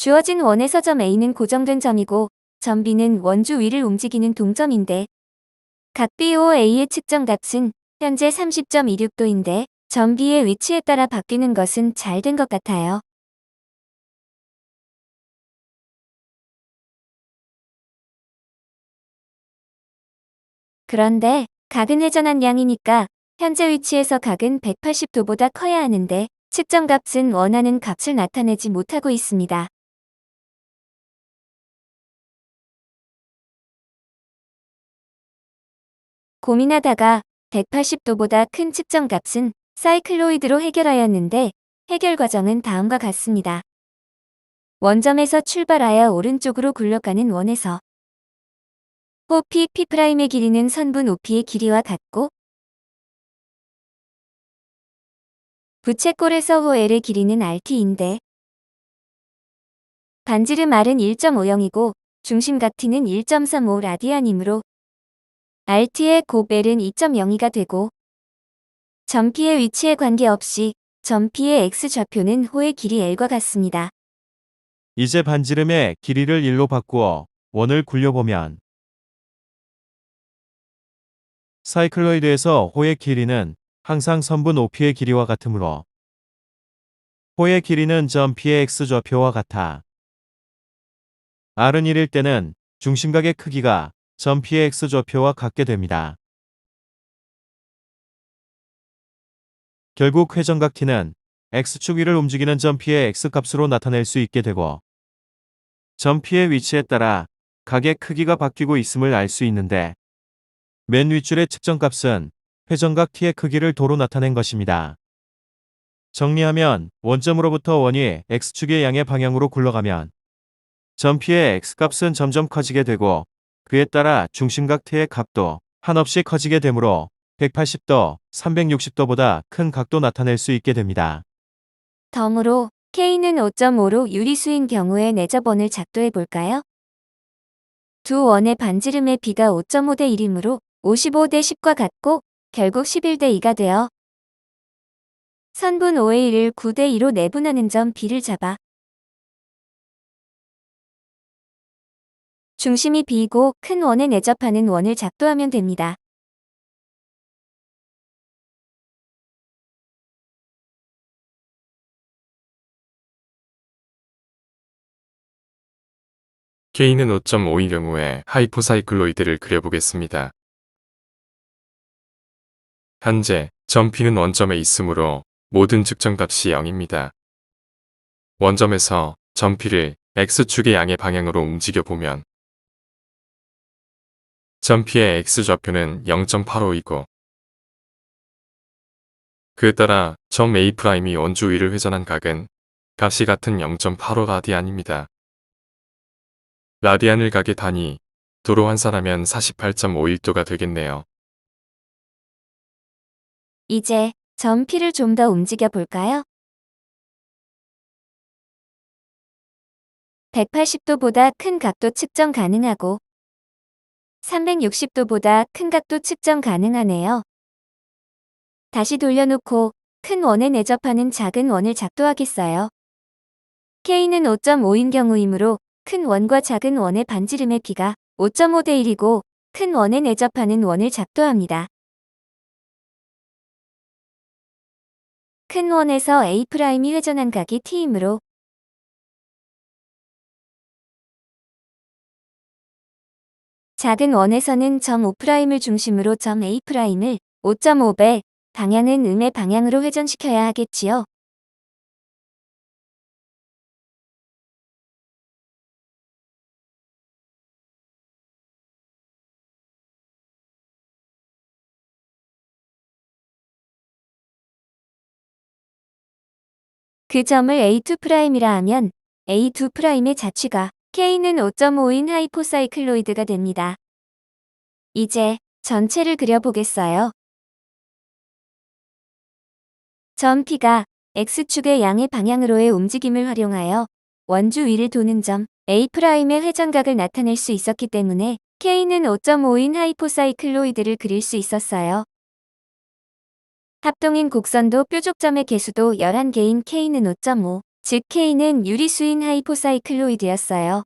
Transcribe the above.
주어진 원에서 점 A는 고정된 점이고 점 B는 원주 위를 움직이는 동점인데 각 BO A의 측정값은 현재 30.26도인데 점 B의 위치에 따라 바뀌는 것은 잘 된 것 같아요. 그런데 각은 회전한 양이니까 현재 위치에서 각은 180도보다 커야 하는데 측정값은 원하는 값을 나타내지 못하고 있습니다. 고민하다가 180도보다 큰 측정값은 사이클로이드로 해결하였는데 해결 과정은 다음과 같습니다. 원점에서 출발하여 오른쪽으로 굴러가는 원에서 호피 P'의 길이는 선분 OP의 길이와 같고 부채꼴에서 호L의 길이는 RT인데 반지름 R은 1.50이고 중심각 T는 1.35 라디안이므로 RT의 곱 L은 2.02가 되고 점 P의 위치에 관계없이 점 P의 X좌표는 호의 길이 L과 같습니다. 이제 반지름의 길이를 1로 바꾸어 원을 굴려보면 사이클로이드에서 호의 길이는 항상 선분 OP의 길이와 같으므로 호의 길이는 점 P의 X좌표와 같아 R은 1일 때는 중심각의 크기가 점 P의 X좌표와 같게 됩니다. 결국 회전각 T는 X축 위를 움직이는 점 P의 X값으로 나타낼 수 있게 되고 점 P의 위치에 따라 각의 크기가 바뀌고 있음을 알 수 있는데 맨 윗줄의 측정값은 회전각 T의 크기를 도로 나타낸 것입니다. 정리하면 원점으로부터 원이 X축의 양의 방향으로 굴러가면 점 P의 X값은 점점 커지게 되고 그에 따라 중심각 T의 값도 한없이 커지게 되므로 180도, 360도보다 큰 각도 나타낼 수 있게 됩니다. 덤으로 K는 5.5로 유리수인 경우에 내접원을 작도해 볼까요? 두 원의 반지름의 비가 5.5 대 1이므로 55 대 10과 같고 결국 11 대 2가 되어 선분 5의 1을 9 대 2로 내분하는 점 B를 잡아 중심이 B이고 큰 원에 내접하는 원을 작도하면 됩니다. K는 5.5의 경우에 하이포사이클로이드를 그려보겠습니다. 현재 점 P는 원점에 있으므로 모든 측정값이 0입니다. 원점에서 점 P를 X축의 양의 방향으로 움직여 보면 점 P의 X좌표는 0.85이고 그에 따라 점 A'이 원주 위를 회전한 각은 값이 같은 0.85 라디안입니다. 라디안을 각의 단위, 도로 환산하면 48.51도가 되겠네요. 이제 점 P를 좀 더 움직여 볼까요? 180도보다 큰 각도 측정 가능하고 360도보다 큰 각도 측정 가능하네요. 다시 돌려놓고 큰 원에 내접하는 작은 원을 작도하겠어요. K는 5.5인 경우이므로 큰 원과 작은 원의 반지름의 비가 5.5 대 1이고 큰 원에 내접하는 원을 작도합니다. 큰 원에서 A'이 회전한 각이 T이므로 작은 원에서는 점 O'을 중심으로 점 A'을 5.5배 방향은 음의 방향으로 회전시켜야 하겠지요. 그 점을 A2'이라 하면 A2'의 자취가 K는 5.5인 하이포사이클로이드가 됩니다. 이제 전체를 그려보겠어요. 점 P가 X축의 양의 방향으로의 움직임을 활용하여 원주 위를 도는 점 A'의 회전각을 나타낼 수 있었기 때문에 K는 5.5인 하이포사이클로이드를 그릴 수 있었어요. 합동인 곡선도 뾰족점의 개수도 11개인 K는 5.5, 즉 K는 유리수인 하이포사이클로이드였어요.